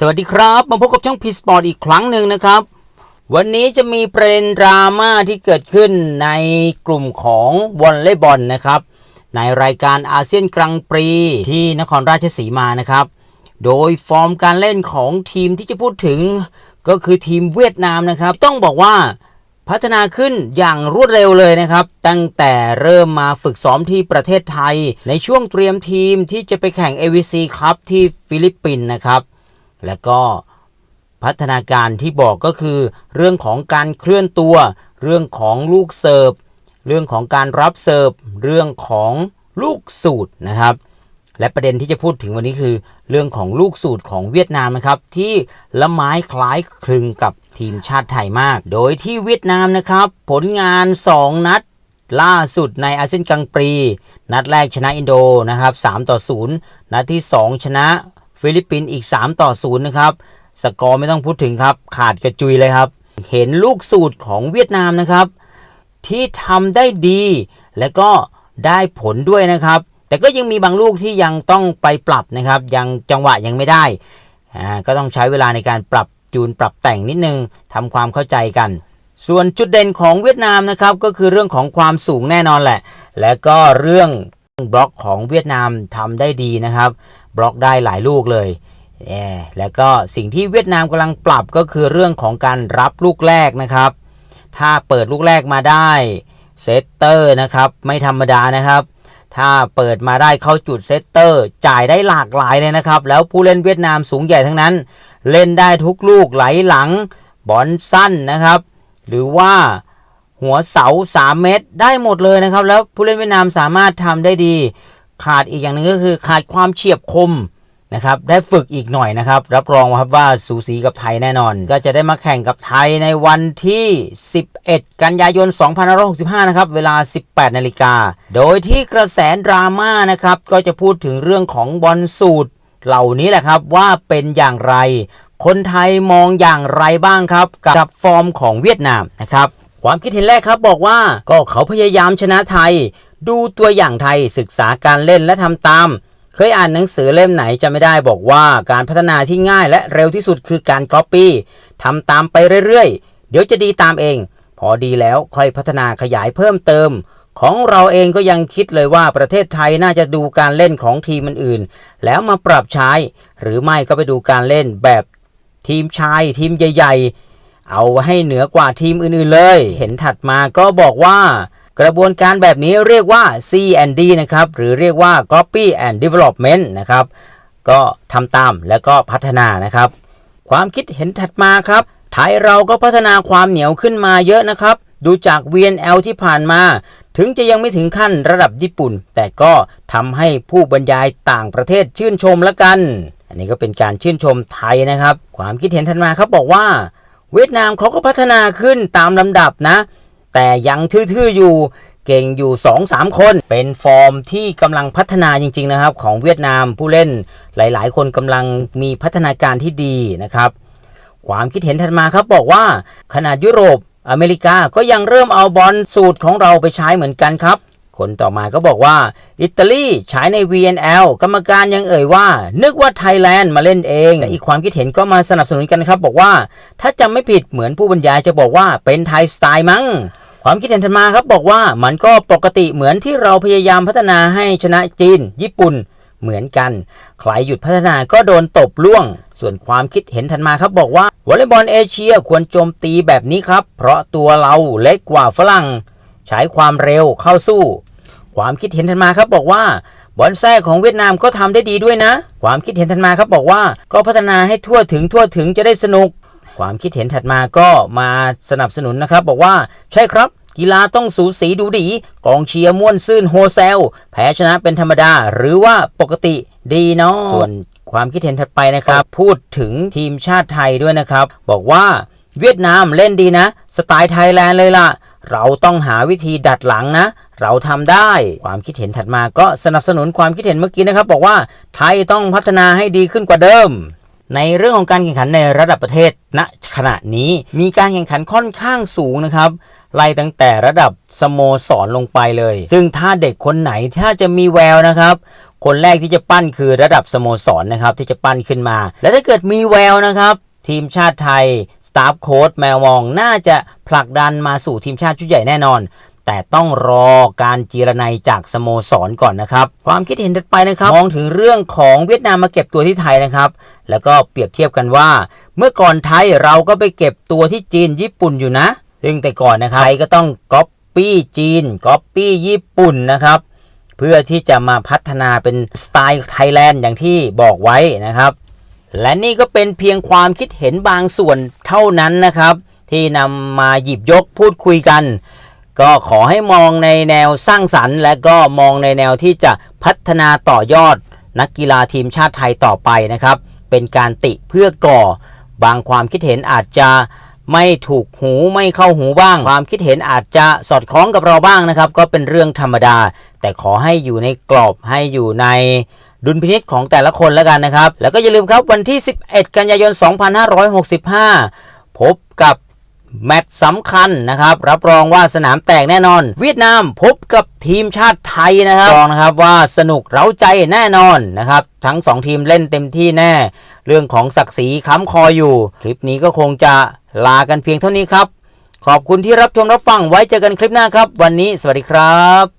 สวัสดีครับ มาพบกับช่องพีสปอร์ตอีกครั้งหนึ่งนะครับ วันนี้จะมีประเด็นดราม่าที่เกิดขึ้นในกลุ่มของวอลเลย์บอลนะครับ ในรายการอาเซียนกรังปรีที่นครราชสีมานะครับ โดยฟอร์มการเล่นของทีมที่จะพูดถึงก็คือทีมเวียดนามนะครับ ต้องบอกว่าพัฒนาขึ้นอย่างรวดเร็วเลยนะครับ ตั้งแต่เริ่มมาฝึกซ้อมที่ประเทศไทย ในช่วงเตรียมทีมที่จะไปแข่ง AVC ครับที่ฟิลิปปินส์นะครับ และก็พัฒนาการที่บอกก็คือ เรื่องของการเคลื่อนตัว เรื่องของลูกเสิร์ฟ เรื่องของการรับเสิร์ฟ เรื่องของลูกสูตรนะครับ และประเด็นที่จะพูดถึงวันนี้คือ เรื่องของลูกสูตรของเวียดนามนะครับ ที่ละไม้คล้ายคลึงกับทีมชาติไทยมาก โดยที่เวียดนามนะครับ ผลงาน 2 นัดล่าสุดในอาเซียนกลางปรี นัดแรกชนะอินโดนะครับ3ต่อ 0 นัดที่ 2 ชนะ ฟิลิปปินส์อีก 3 ต่อ 0 นะครับ สกอร์ไม่ต้องพูดถึงครับ ขาดกระจุยเลยครับ เห็นลูกสูตรของเวียดนามนะครับ ที่ทำได้ดี และก็ได้ผลด้วยนะครับ แต่ก็ยังมีบางลูกที่ยังต้องไปปรับนะครับ ยังจังหวะยังไม่ได้ ก็ต้องใช้เวลาในการปรับจูนปรับแต่งนิดนึงทำความเข้าใจกันส่วนจุดเด่นของเวียดนามนะครับก็คือเรื่องของความสูงแน่นอนแหละ และก็เรื่อง บล็อกของเวียดนามทำได้ดีนะครับ บล็อกได้หลายลูกเลยแหมแล้วก็สิ่งที่เวียดนามกำลังปรับก็คือเรื่องของการรับลูกแรกนะครับ ถ้าเปิดลูกแรกมาได้เซตเตอร์นะครับไม่ธรรมดานะครับ ถ้าเปิดมาได้เข้าจุดเซตเตอร์จ่ายได้หลากหลายเลยนะครับ แล้วผู้เล่นเวียดนามสูงใหญ่ทั้งนั้น เล่นได้ทุกลูกไหลหลังบอลสั้นนะครับ หรือว่า หัวเสา 3 เมตร ได้หมดเลยนะครับ แล้วผู้เล่นเวียดนามสามารถทำได้ดี ขาดอีกอย่างหนึ่งก็คือขาดความเฉียบคมนะครับได้ฝึกอีกหน่อยนะครับ รับรองครับว่าสูสีกับไทยแน่นอน ก็จะได้มาแข่งกับไทยในวันที่ 11 กันยายน 2565 นะครับ เวลา 18 นาฬิกา โดยที่กระแสดราม่านะครับ ก็จะพูดถึงเรื่องของบอลสูตร เหล่านี้แหละครับว่าเป็นอย่างไร คนไทยมองอย่างไรบ้างครับ กับฟอร์มของเวียดนามนะครับ ความคิดเห็นแรกครับบอกว่าก็เขาพยายามชนะไทย ดูตัวอย่างไทยศึกษาการเล่นและทำตาม เคยอ่านหนังสือเล่มไหนจะไม่ได้บอกว่าการพัฒนาที่ง่ายและเร็วที่สุดคือการก๊อปปี้ทำตามไปเรื่อยๆ เดี๋ยวจะดีตามเอง พอดีแล้วค่อยพัฒนาขยายเพิ่มเติม ของเราเองก็ยังคิดเลยว่าประเทศไทยน่าจะดูการเล่นของทีมอื่นๆแล้วมาปรับใช้ หรือไม่ก็ไปดูการเล่นแบบทีมชายทีมใหญ่ ๆ เอาให้เหนือกว่าทีมอื่นๆเลย เห็นถัดมาก็บอกว่า กระบวนการแบบนี้เรียกว่า C&D นะครับ หรือเรียกว่า Copy and Development นะครับ ก็ทำตามแล้วก็พัฒนานะครับ ความคิดเห็นถัดมาครับ ไทยเราก็พัฒนาความเหนียวขึ้นมาเยอะนะครับ ดูจาก VNL ที่ผ่านมา ถึงจะยังไม่ถึงขั้นระดับญี่ปุ่น แต่ก็ทำให้ผู้บรรยายต่างประเทศชื่นชมละกัน อันนี้ก็เป็นการชื่นชมไทยนะครับ ความคิดเห็นถัดมาครับบอกว่า เวียดนามเขาก็พัฒนาขึ้นตามลำดับนะ แต่ยังทื่อๆอยู่เก่งอยู่ 2-3 คน เป็นฟอร์มที่กำลังพัฒนาจริง ๆ นะครับ ของเวียดนามผู้เล่นหลาย ๆ คนกำลังมีพัฒนาการที่ดีนะครับ ความคิดเห็นถัดมาครับบอกว่าขนาดยุโรปอเมริกาก็ยังเริ่มเอาบอลสูตรของเราไปใช้เหมือนกันครับ คนต่อมาก็บอกว่า อิตาลีใช้ใน VNL กรรมการยังเอ่ยว่า นึกว่าไทยแลนด์มาเล่นเองแต่อีกความคิดเห็นก็มาสนับสนุนกันครับ บอกว่า ถ้าจำไม่ผิดเหมือนผู้บรรยายจะบอกว่าเป็นไทยสไตล์มั้งความคิดเห็นถัดมาครับบอกว่ามันก็ปกติเหมือนที่เราพยายามพัฒนาให้ชนะจีน ญี่ปุ่นเหมือนกัน ใครหยุดพัฒนาก็โดนตบล่วง ส่วนความคิดเห็นถัดมาครับบอกว่าวอลเลย์บอลเอเชียควรโจมตีแบบนี้ครับ เพราะตัวเราเล็กกว่าฝรั่ง ใช้ความเร็วเข้าสู้ ความคิดเห็นถัดมาครับบอกว่าบอลแท้ของเวียดนามก็ทำได้ดีด้วยนะ ความคิดเห็นถัดมาครับบอกว่าก็พัฒนาให้ทั่วถึงทั่วถึงจะได้สนุก ความคิดเห็นถัดมาก็มาสนับสนุนนะครับ บอกว่าใช่ครับ กีฬาต้องสูสีดูดี กองเชียร์ม่วนซื่นโฮเซล แพ้ชนะเป็นธรรมดา หรือว่าปกติดีเนาะส่วนความคิดเห็นถัดไปนะครับ พูดถึงทีมชาติไทยด้วยนะครับ บอกว่าเวียดนามเล่นดีนะ สไตล์ไทยแลนด์เลยล่ะ เราต้องหาวิธีดัดหลังนะ เราทำได้ความคิดเห็นถัดมาก็สนับสนุนความคิดเห็นเมื่อกี้นะครับ บอกว่าไทยต้องพัฒนาให้ดีขึ้นกว่าเดิม ในเรื่องของการแข่งขันในระดับประเทศณขณะนี้มีการแข่งขันค่อนข้างสูงนะครับไล่ตั้งแต่ระดับสโมสรลงไปเลย ซึ่งถ้าเด็กคนไหนถ้าจะมีแววนะครับ คนแรกที่จะปั้นคือระดับสโมสรนะครับที่จะปั้นขึ้นมา และถ้าเกิดมีแววนะครับ ทีมชาติไทย สตาฟโค้ดแมวมองน่าจะผลักดันมาสู่ทีมชาติชุดใหญ่แน่นอน แต่ต้องรอการจีรนัยจากสโมสรก่อนนะครับ ความคิดเห็นถัดไปนะครับ มองถึงเรื่องของเวียดนามมาเก็บตัวที่ไทยนะครับ แล้วก็เปรียบเทียบกันว่า เมื่อก่อนไทยเราก็ไปเก็บตัวที่จีนญี่ปุ่นอยู่นะ ซึ่งแต่ก่อนนะครับไทยก็ต้องก๊อปปี้จีนก๊อปปี้ญี่ปุ่นนะครับเพื่อที่จะมาพัฒนาเป็นสไตล์ไทยแลนด์อย่างที่บอกไว้นะครับ และนี่ก็เป็นเพียงความคิดเห็นบางส่วนเท่านั้นนะครับ ที่นำมาหยิบยกพูดคุยกัน ก็ขอให้มองในแนวสร้างสรรค์ และก็มองในแนวที่จะพัฒนาต่อยอด นักกีฬาทีมชาติไทยต่อไปนะครับ เป็นการติเพื่อก่อ บางความคิดเห็นอาจจะไม่ถูกหูไม่เข้าหูบ้าง ความคิดเห็นอาจจะสอดคล้องกับเราบ้างนะครับ ก็เป็นเรื่องธรรมดา แต่ขอให้อยู่ในกรอบให้อยู่ในดุลพินิษของแต่ละคนแล้วกันนะครับ แล้วก็อย่าลืมครับวันที่ 11 กันยายน 2565 พบกับ แมตช์สำคัญนะครับ รับรองว่าสนามแตกแน่นอน เวียดนามพบกับทีมชาติไทยนะครับรองนะครับว่าสนุกเร้าใจแน่นอนนะครับ ทั้ง 2 ทีมเล่นเต็มที่แน่ เรื่องของศักดิ์ศรีค้ำคออยู่ คลิปนี้ก็คงจะลากันเพียงเท่านี้ครับ ขอบคุณที่รับชมรับฟังไว้เจอกันคลิปหน้าครับ วันนี้สวัสดีครับ